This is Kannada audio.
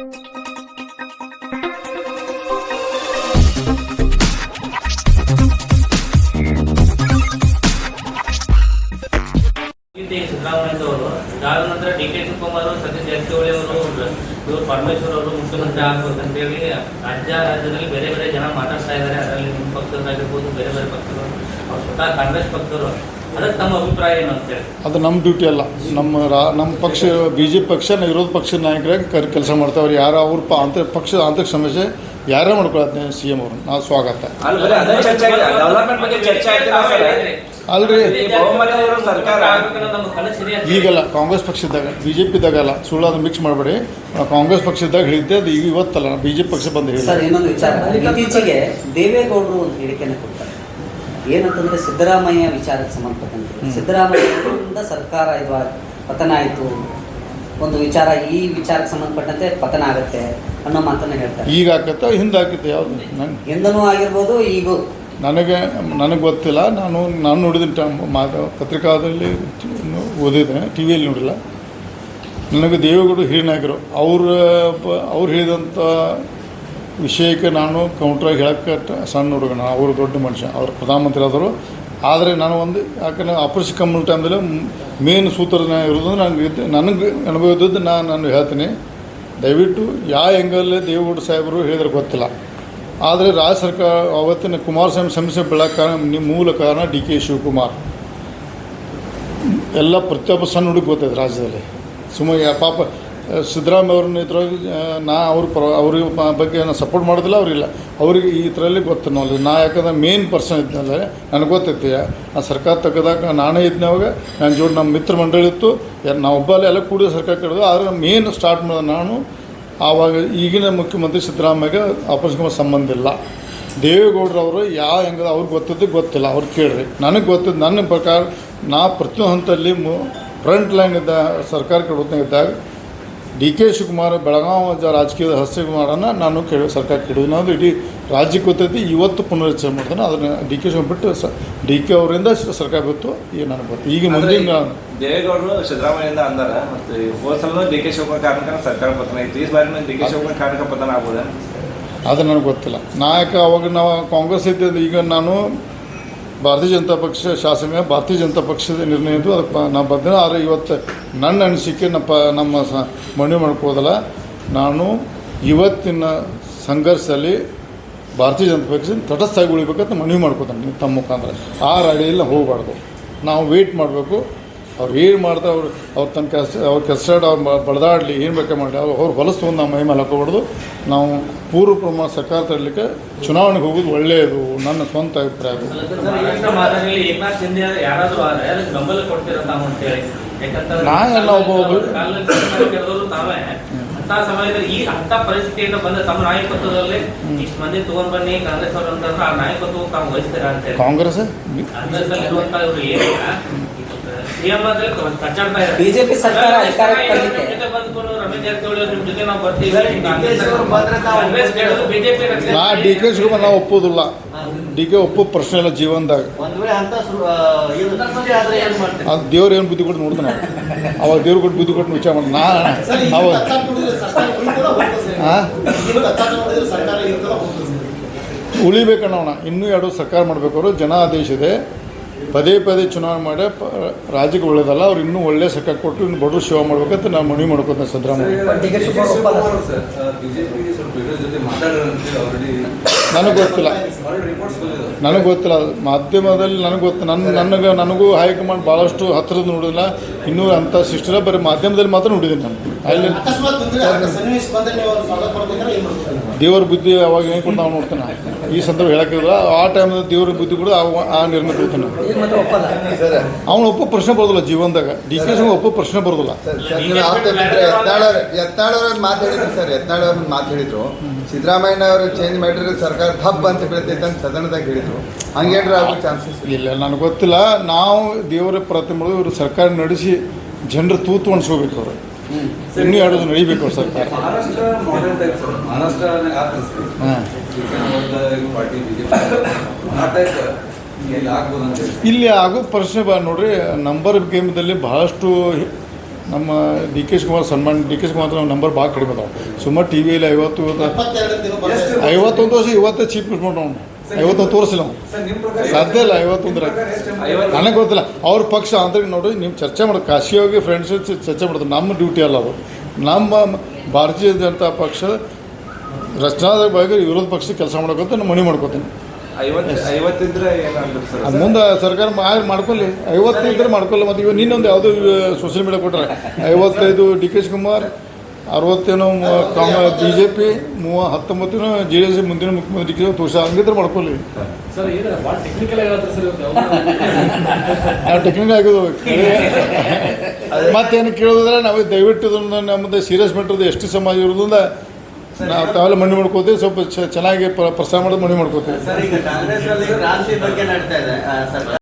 ಇಲ್ಲಿ ಸಿದ್ದರಾಮಯ್ಯದವರು ಇದಾದ ನಂತರ ಡಿ ಶಿವಕುಮಾರ್ ಅವರು, ಸತೀಶ್ ಜಾರಕಿಹೊಳಿ ಅವರು, ಇವರು ಪರಮೇಶ್ವರ್ ಅವರು ಮುಖ್ಯಮಂತ್ರಿ ಆಗ್ಬೇಕು ಅಂತೇಳಿ ರಾಜ್ಯ ರಾಜ್ಯದಲ್ಲಿ ಬೇರೆ ಬೇರೆ ಜನ ಮಾತಾಡ್ತಾ ಇದ್ದಾರೆ. ಅದರಲ್ಲಿ ನಿಮ್ಮ ಪಕ್ಷದಾಗಿರ್ಬೋದು ಬೇರೆ ಬೇರೆ ಪಕ್ಷಗಳು ಅವ್ರು ಸ್ವತಃ ಕಾಂಗ್ರೆಸ್ ಪಕ್ಷದವರು. ಅದಕ್ಕೆ ತಮ್ಮ ಅಭಿಪ್ರಾಯ ಏನು ಅಂತೇಳಿ ಅದು ನಮ್ಮ ಡ್ಯೂಟಿ ಅಲ್ಲ. ನಮ್ಮ ರಾ ನಮ್ಮ ಪಕ್ಷ ಬಿ ಜೆ ಪಿ ಪಕ್ಷ ವಿರೋಧ ಪಕ್ಷದ ನಾಯಕರಾಗಿ ಕರ್ ಕೆಲಸ ಮಾಡ್ತಾವ್ರು ಯಾರು ಅವ್ರ ಪ ಆಂತರಿಕ ಪಕ್ಷದ ಆಂತರಿಕ ಸಮಸ್ಯೆ ಯಾರೇ ಮಾಡ್ಕೊಳತ್ತೆ ಸಿ ಎಂ ಅವರು. ನಾವು ಸ್ವಾಗತ. ಅಲ್ಲಿ ಬರೀ ಅದೇ ಚರ್ಚೆ ಆಗಿದೆ. ಡೆವಲಪ್ಮೆಂಟ್ ಬಗ್ಗೆ ಚರ್ಚೆ ಆಗ್ತಿಲ್ಲ ಅಲ್ರಿ. ಈಗಲ್ಲ ಕಾಂಗ್ರೆಸ್ ಪಕ್ಷದಾಗ ಬಿ ಜೆ ಪಿದಾಗಲ್ಲ ಸುಳ್ಳು ಅದನ್ನ ಮಿಕ್ಸ್ ಮಾಡಬೇಡಿ. ಕಾಂಗ್ರೆಸ್ ಪಕ್ಷದಾಗ ಹೇಳಿದ್ದೆ ಅದು ಈಗ ಇವತ್ತಲ್ಲ ಬಿ ಜೆ ಪಿ ಪಕ್ಷ ಬಂದು ಸರ್ ಹೇಳಿ ಇನ್ನೊಂದು ವಿಚಾರ. ಇತ್ತೀಚೆಗೆ ದೇವೇಗೌಡರು ಒಂದು ಹೇಳಿಕೆಯನ್ನು ಕೊಡ್ತಾರೆ. ಏನಂತಂದ್ರೆ ಸಿದ್ದರಾಮಯ್ಯ ವಿಚಾರಕ್ಕೆ ಸಂಬಂಧಪಟ್ಟಂತೆ. ಸಿದ್ದರಾಮಯ್ಯಿಂದ ಸರ್ಕಾರ ಇದು ಪತನ ಆಯಿತು. ಒಂದು ವಿಚಾರ ಈ ವಿಚಾರಕ್ಕೆ ಸಂಬಂಧಪಟ್ಟಂತೆ ಪತನ ಆಗುತ್ತೆ ಅನ್ನೋ ಮಾತನ್ನ ಹೇಳ್ತಾರೆ. ಈಗ ಹಾಕತ್ತೆ ಹಿಂದೆ ಹಾಕತ್ತೆ ಯಾವುದು? ಹಿಂದನೂ ಆಗಿರ್ಬೋದು ಈಗ. ನನಗೆ ನನಗೆ ಗೊತ್ತಿಲ್ಲ. ನಾನು ನಾನು ನೋಡಿದ್ದೀನಿ ಟ ಮಾತು ಪತ್ರಿಕಾದಲ್ಲಿ ಓದಿದ್ದೇನೆ ಟಿ ವಿಯಲ್ಲಿ ನೋಡಿಲ್ಲ. ನನಗೆ ದೇವೇಗೌಡರು ಹಿರಿಯ ನಾಯಕರು ಅವ್ರ ಅವ್ರು ಹೇಳಿದಂಥ ವಿಷಯಕ್ಕೆ ನಾನು ಕೌಂಟ್ರಾಗಿ ಹೇಳೋಕ್ಕೆ ಸಣ್ಣ ಹುಡುಗನ ಅವರು ದೊಡ್ಡ ಮನುಷ್ಯ, ಅವರು ಪ್ರಧಾನಮಂತ್ರಿ ಆದರು ಆದರೆ ನಾನು ಒಂದು, ಯಾಕಂದರೆ ಆಪರೇಷನ್ ಕಮ್ಮಲ್ ಟೈಮ್ದಲ್ಲಿ ಮೇನ್ ಸೂತ್ರನ ಇರೋದು ನನಗೆ ಇದ್ದು ನನಗೆ ಅನುಭವ ಇದ್ದದ್ದು ನಾನು ನಾನು ಹೇಳ್ತೀನಿ. ದಯವಿಟ್ಟು ಯಾವ ಎಂಗಲ್ಲಿ ದೇವೇಗೌಡ ಸಾಹೇಬರು ಹೇಳಿದ್ರೆ ಗೊತ್ತಿಲ್ಲ. ಆದರೆ ರಾಜ್ಯ ಸರ್ಕಾರ ಅವತ್ತಿನ ಕುಮಾರಸ್ವಾಮಿ ಸಮಸ್ಯೆ ಬೆಳಕ ನಿಮ್ಮ ಮೂಲ ಕಾರಣ ಡಿ ಕೆ ಶಿವಕುಮಾರ್. ಎಲ್ಲ ಪ್ರತಿಯೊಬ್ಬ ಸಣ್ಣ ಹುಡುಗ ಗೊತ್ತೈತೆ ರಾಜ್ಯದಲ್ಲಿ. ಸುಮ್ಮನೆ ಪಾಪ ಸಿದ್ದರಾಮಯ್ಯ ಅವ್ರನ್ನ ಇದ್ರಾಗ ನಾ ಅವ್ರ ಪರ ಅವ್ರಿಗೆ ಬಗ್ಗೆ ನಾನು ಸಪೋರ್ಟ್ ಮಾಡೋದಿಲ್ಲ ಅವರಿಲ್ಲ ಅವ್ರಿಗೆ ಈ ಥರಲ್ಲಿ ಗೊತ್ತು ನೋಡಿ ನಾ ಯಾಕಂದ್ರೆ ಮೇನ್ ಪರ್ಸನ್ ಇದ್ನಲ್ಲ ನನಗೆ ಗೊತ್ತೈತಿ. ಆ ಸರ್ಕಾರ ತೆಗೆದಾಗ ನಾನೇ ಇದ್ನ ಅವಾಗ ನನ್ನ ಜೋಡಿ ನಮ್ಮ ಮಿತ್ರ ಮಂಡಳಿ ಇತ್ತು. ನಾವು ಒಬ್ಬಲ್ಲಿ ಎಲ್ಲ ಕೂಡಿ ಸರ್ಕಾರ ಕೆಡೋದು ಆದರೆ ಮೇನ್ ಸ್ಟಾರ್ಟ್ ಮಾಡಿದ ನಾನು. ಆವಾಗ ಈಗಿನ ಮುಖ್ಯಮಂತ್ರಿ ಸಿದ್ದರಾಮಯ್ಯಗೆ ಆಪರೇಷನ್ ಸಂಬಂಧ ಇಲ್ಲ. ದೇವೇಗೌಡರವರು ಯಾವ ಹೆಂಗದ ಅವ್ರಿಗೆ ಗೊತ್ತಿದ್ದು ಗೊತ್ತಿಲ್ಲ. ಅವ್ರು ಕೇಳ್ರಿ. ನನಗೆ ಗೊತ್ತಿದ್ದು ನನ್ನ ಪ್ರಕಾರ ನಾ ಪ್ರತಿಯೊಂದು ಹಂತದಲ್ಲಿ ಮು ಫ್ರಂಟ್ ಲೈನ್ ಇದ್ದ ಸರ್ಕಾರ ಕೆಡೋತ್ನಾಗ ಇದ್ದಾಗ ಡಿ ಕೆ ಶಿವಕುಮಾರ್ ಬೆಳಗಾವಿ ಜ ರಾಜಕೀಯದ ಹಸ್ತಕುಮಾರನ್ನು ನಾನು ಕೇಳಿ ಸರ್ಕಾರ ಕೆಡೋದು ನಾವು ಇಡೀ ರಾಜ್ಯಕ್ಕೆ ಗೊತ್ತೈತಿ ಇವತ್ತು ಪುನರ್ರಚನೆ ಮಾಡ್ತಾನೆ ಅದನ್ನು ಡಿ ಕೆ ಶಿವಕುಮಾರ್ ಬಿಟ್ಟು ಸ ಡಿ ಕೆ ಅವರಿಂದ ಸರ್ಕಾರ ಬಿತ್ತು ಈಗ ನನಗೆ ಗೊತ್ತು ಈಗ ಮುಂದಿನ ದೇವೇಗೌಡರು ಸಿದ್ದರಾಮಯ್ಯಿಂದ ಅಂದಾರ ಮತ್ತು ಹೋದ ಡಿ ಕೆ ಶಿವಕುಮಾರ್ ಕಾರಣಕ್ಕ ಸರ್ಕಾರ ಪತನ ಆಯಿತು ಈ ಬಾರಿ ಡಿ ಕೆ ಶಿವಕುಮಾರ್ ಕಾರಣಕ್ಕೆ ಪತನ ಆಗ್ಬೋದ? ಅದು ನನಗೆ ಗೊತ್ತಿಲ್ಲ. ನಾಯಕ ಅವಾಗ ನಾವು ಕಾಂಗ್ರೆಸ್ ಇದ್ದಿದ್ದು ಈಗ ನಾನು ಭಾರತೀಯ ಜನತಾ ಪಕ್ಷ ಶಾಸನ ಭಾರತೀಯ ಜನತಾ ಪಕ್ಷದ ನಿರ್ಣಯ ಇದ್ದು ಅದಕ್ಕೆ ನಾನು ಬಂದಿನ ಆದರೆ ಇವತ್ತು ನನ್ನ ಅನಿಸಿಕೆ ನಮ್ಮ ನಮ್ಮ ಸ ಮನವಿ ಮಾಡ್ಕೋದಲ್ಲ. ನಾನು ಇವತ್ತಿನ ಸಂಘರ್ಷದಲ್ಲಿ ಭಾರತೀಯ ಜನತಾ ಪಕ್ಷ ತಟಸ್ಥಾಗಿ ಉಳಿಬೇಕಂತ ಮನವಿ ಮಾಡ್ಕೋತಾನೆ ತಮ್ಮ ಮುಖಾಂತರ. ಆ ರಾಡಿಯಲ್ಲಿ ಹೋಗಬಾರ್ದು. ನಾವು ವೆಯ್ಟ್ ಮಾಡಬೇಕು. ಅವ್ರು ಏನು ಮಾಡ್ತಾ ಅವ್ರು ಅವ್ರು ತನ್ನ ಕೆಲಸ ಅವ್ರ ಕೆಲಸ ಅವ್ರು ಬಡ್ದಾಡಲಿ ಏನು ಬೇಕಾ ಮಾಡಲಿ ಅವ್ರು ಅವ್ರು ಹೊಲಸು ಒಂದು ನಮ್ಮ ಮೈ ಮೇಲೆ ಹಾಕೋಬಾರ್ದು. ನಾವು ಪೂರ್ವ ಪ್ರಮಾಣ ಸರ್ಕಾರ ತರಲಿಕ್ಕೆ ಚುನಾವಣೆಗೆ ಹೋಗೋದು ಒಳ್ಳೆಯದು ನನ್ನ ಸ್ವಂತ ಅಭಿಪ್ರಾಯ. ಅದು ಮಹಾರಾಷ್ಟ್ರ ಮಾದರಿಯಲ್ಲಿ ಏಕನಾಥ್ ಶಿಂದೆ ಯಾರಾದ್ರೂ ಆದ್ರೆ ಅದಕ್ಕೆ ಬೆಂಬಲ ಕೊಡ್ತೀರ ಅಂತ ಹೇಳಿ. ಯಾಕಂತಂದ್ರೆ ನಾ ಎಲ್ಲ ಒಬ್ಬ ಸಮಯದಲ್ಲಿ ಈ ಅಂತ ಪರಿಸ್ಥಿತಿಯಿಂದ ಬಂದ ತಮ್ಮ ನಾಯಕತ್ವದಲ್ಲಿ ಇಷ್ಟು ಮಂದಿ ತಗೊಂಡ್ ಬನ್ನಿ ಕಾಂಗ್ರೆಸ್ ಅವರು ಅಂತಂದ್ರೆ ಆ ನಾಯಕತ್ವ ತಾವು ವಹಿಸ್ತೀರಾ ಅಂತ ಹೇಳಿ. ಕಾಂಗ್ರೆಸ್ ಕಚ್ಚಾಡ್ತಾ ಇದ್ದಾರೆ. ಬಿಜೆಪಿ ಸರ್ಕಾರ ಅಧಿಕಾರಕ್ಕೆ ಬಂದಿದೆ? ಜೊತೆ ಬಂದ್ಕೊಂಡು ರಮೇಶ್ ಜಾರಕಿಹೊಳಿ ಅವ್ರ ಜೊತೆ ನಾವು ಬರ್ತೀವಿ ಬಿಜೆಪಿ ನಾ ಡಿ ಕೆ ಶಿವಕುಮಾರ್ ನಾವು ಒಪ್ಪೋದಿಲ್ಲ ಡಿ ಕೆ ಒಪ್ಪೋ ಪ್ರಶ್ನೆ ಇಲ್ಲ ಜೀವನದಾಗ. ಒಂದ್ ಅಂತ ಸು- ಆ, ಆದ್ರೆ ಏನ್ ಮಾಡ್ತೀರಿ? ಅದು ದೇವ್ರು ಏನು ಬುದ್ಧಿ ಕೊಟ್ಟು ನೋಡ್ತಾನೆ ಅವಾಗ ದೇವ್ರು ಕೊಟ್ಟು ಬುದ್ಧಿ ಕೊಟ್ಟು ವಿಚಾರ ಮಾಡಿ ನಾ ಅವಾಗ ಉಳಿಬೇಕಣ್ಣ ಇನ್ನೂ ಎರಡು ಸರ್ಕಾರ ಮಾಡ್ಬೇಕಾದ್ರು ಜನ ಆದೇಶ ಇದೆ. ಪದೇ ಪದೇ ಚುನಾವಣೆ ಮಾಡಿ ಪ ರಾಜ್ಯಕ್ಕೆ ಒಳ್ಳೇದಲ್ಲ ಅವ್ರು ಇನ್ನೂ ಒಳ್ಳೆ ಸರ್ಕಾರ ಕೊಟ್ಟು ಇನ್ನು ಬಡವರು ಸೇವೆ ಮಾಡ್ಬೇಕಂತ ನಾನು ಮನವಿ ಮಾಡ್ಕೊತೇನೆ ಸಿದ್ದರಾಮಯ್ಯ. ನನಗೆ ಗೊತ್ತಿಲ್ಲ. ನನಗೆ ಗೊತ್ತಿಲ್ಲ. ಮಾಧ್ಯಮದಲ್ಲಿ ನನಗೆ ಗೊತ್ತು ನನ್ನ ನನಗೆ ನನಗೂ ಹೈಕಮಾಂಡ್ ಭಾಳಷ್ಟು ಹತ್ತಿರದ ನೋಡಿಲ್ಲ. ಇನ್ನೂ ಅಂಥ ಸಿಸ್ಟರ ಬರೀ ಮಾಧ್ಯಮದಲ್ಲಿ ಮಾತ್ರ ನೋಡಿದ್ದೀನಿ ನಾನು. ಅಲ್ಲಿ ಅಕಸ್ಮಾತ್ ಬಂದ್ರೆ ಆ ಸನ್ನಿವೇಶ ಬಂದ್ರೆ ನೀವು ಅವ್ರು ಸ್ವಾಗತ ಮಾಡ್ಕೊಂಡ್ರೆ ಏನ್ ಮಾಡ್ತೀರಿ? ದೇವ್ರ ಬುದ್ಧಿ ಅವಾಗ ಏನು ಕೊಟ್ಟು ನಾವು ನೋಡ್ತಾನೆ. ಈ ಸಂದರ್ಭ ಹೇಳಕ್ಕಿಲ್ಲ. ಆ ಟೈಮ್ ದೇವ್ರ ಬುದ್ಧಿ ಕೂಡ ಆ- ಆ ಮಾತ್ರ ಒಪ್ಪಲ್ಲ? ಅವನು ಒಪ್ಪ ಪ್ರಶ್ನೆ ಬರೋದಿಲ್ಲ ಜೀವನದಾಗ. ಡಿ ಕೆ ಶಿವ ಒಪ್ಪ ಪ್ರಶ್ನೆ ಬರೋದಿಲ್ಲ. ಯತ್ನಾಳವ್ರ ಮಾತು ಹೇಳಿದ್ರು ಸರ್. ಯತ್ನಾಳವ್ರ ಮಾತು ಹೇಳಿದ್ರು. ಸಿದ್ದರಾಮಯ್ಯ ಅವರು ಚೇಂಜ್ ಮಾಡಿದ್ರೆ ಸರ್ಕಾರ ಹಬ್ ಅಂತ ಬೀಳ್ತೈತೆ ಅಂತ ಸದನದಾಗ ಹೇಳಿದ್ರು. ಹಂಗೇನ್ರ ಆಗೋ ಚಾನ್ಸಸ್ ಇಲ್ಲ ನನಗೆ ಗೊತ್ತಿಲ್ಲ. ನಾವು ದೇವರ ಪ್ರತಿಮೆ ಇವರು ಸರ್ಕಾರ ನಡೆಸಿ ಜನರು ತೂತು ಅಣಿಸ್ಕೋಬೇಕು ಅವರು. ಇನ್ನೂ ಎರಡು ದಿನ ನಡಿಬೇಕು ಅವ್ರ ಸರ್ಕಾರ Maharashtra type sir Maharashtra party BJP ಇಲ್ಲಿ ಆಗೋ ಪ್ರಶ್ನೆ ಬಾ ನೋಡ್ರಿ ನಂಬರ್ ಗೇಮ್ದಲ್ಲಿ ಬಹಳಷ್ಟು ನಮ್ಮ ಡಿ ಕೆ ಶಿವಕುಮಾರ್ ಸನ್ಮಾನ್ ಡಿ ಕೆ ಶಿವಕುಮಾರ್ ನಮ್ಮ ನಂಬರ್ ಭಾಳ ಕಡಿಮೆ ಅದಾವೆ. ಸುಮಾರು ಟಿ ವಿಯಲ್ಲಿ ಐವತ್ತು. ಐವತ್ತೊಂದು ವರ್ಷ ಇವತ್ತೇ ಚೀಪ್ ಇಟ್ಕೊಂಡು ನಾವು ಐವತ್ತೊಂದು ತೋರಿಸಿಲ್ಲ ಸಾಧ್ಯ ಇಲ್ಲ ಐವತ್ತೊಂದರ. ನನಗೆ ಗೊತ್ತಿಲ್ಲ. ಅವ್ರ ಪಕ್ಷ ಅಂದ್ರೆ ನೋಡಿ ನೀವು ಚರ್ಚೆ ಮಾಡೋದು ಹೋಗಿ ಫ್ರೆಂಡ್ಸ್ ಚರ್ಚೆ ಮಾಡೋದು ನಮ್ಮ ಡ್ಯೂಟಿ ಅಲ್ಲ ಅದು. ನಮ್ಮ ಭಾರತೀಯ ಜನತಾ ಪಕ್ಷ ರಚನಾದ ಬಗ್ಗೆ ವಿರೋಧ ಪಕ್ಷ ಕೆಲಸ ಮಾಡ್ಕೊತ ನಾನು ಮನಿ ಮಾಡ್ಕೋತೀನಿ. ಮುಂದೆ ಸರ್ಕಾರ ಮಾಡ್ಕೊಳ್ಳಿ ಮಾಡ್ಕೊಳ್ಳಿ. ಐವತ್ತೈದ್ರೆ ಮಾಡ್ಕೊಳ್ಳಿ. ಮತ್ತು ಇವಾಗ ನಿನ್ನೊಂದು ಯಾವುದು ಸೋಷಿಯಲ್ ಮೀಡಿಯಾ ಕೊಟ್ಟರೆ ಐವತ್ತೈದು ಡಿ ಕೆ ಶಿವಕುಮಾರ್ ಅರವತ್ತೇನೋ ಕಾಂಗ್ರೆಸ್ ಬಿ ಜೆ ಪಿ ಮೂವ ಹತ್ತೊಂಬತ್ತೇನೋ ಜೆ ಡಿ ಎಸ್ ಮುಂದಿನ ಮುಖ್ಯಮಂತ್ರಿ ಕೆ ತೋರ್ಸ ಹಂಗಿದ್ರೆ ಮಾಡ್ಕೊಳ್ಳಿ ಟೆಕ್ನಿಕಲ್ ನಾವು ಟೆಕ್ನಿಕ್ ಆಗಿದ್ದು ಮತ್ತೇನು ಕೇಳೋದ್ರೆ ನಾವು ದಯವಿಟ್ಟು ನಮ್ಮದು ಸೀರಿಯಸ್ ಮ್ಯಾಟ್ರದ್ದು ಎಷ್ಟು ಸಮಾಜ ಇರೋದ್ರಿಂದ ನಾವು ತಾವೆಲ್ಲ ಮಣ್ಣು ಮಾಡ್ಕೋತೀವಿ ಸ್ವಲ್ಪ ಚ- ಚೆನ್ನಾಗಿ ಪ್ರ- ಪ್ರಸಾರ ಮಾಡೋದು ಮಣ್ಣು ಮಾಡ್ಕೋತೀವಿ.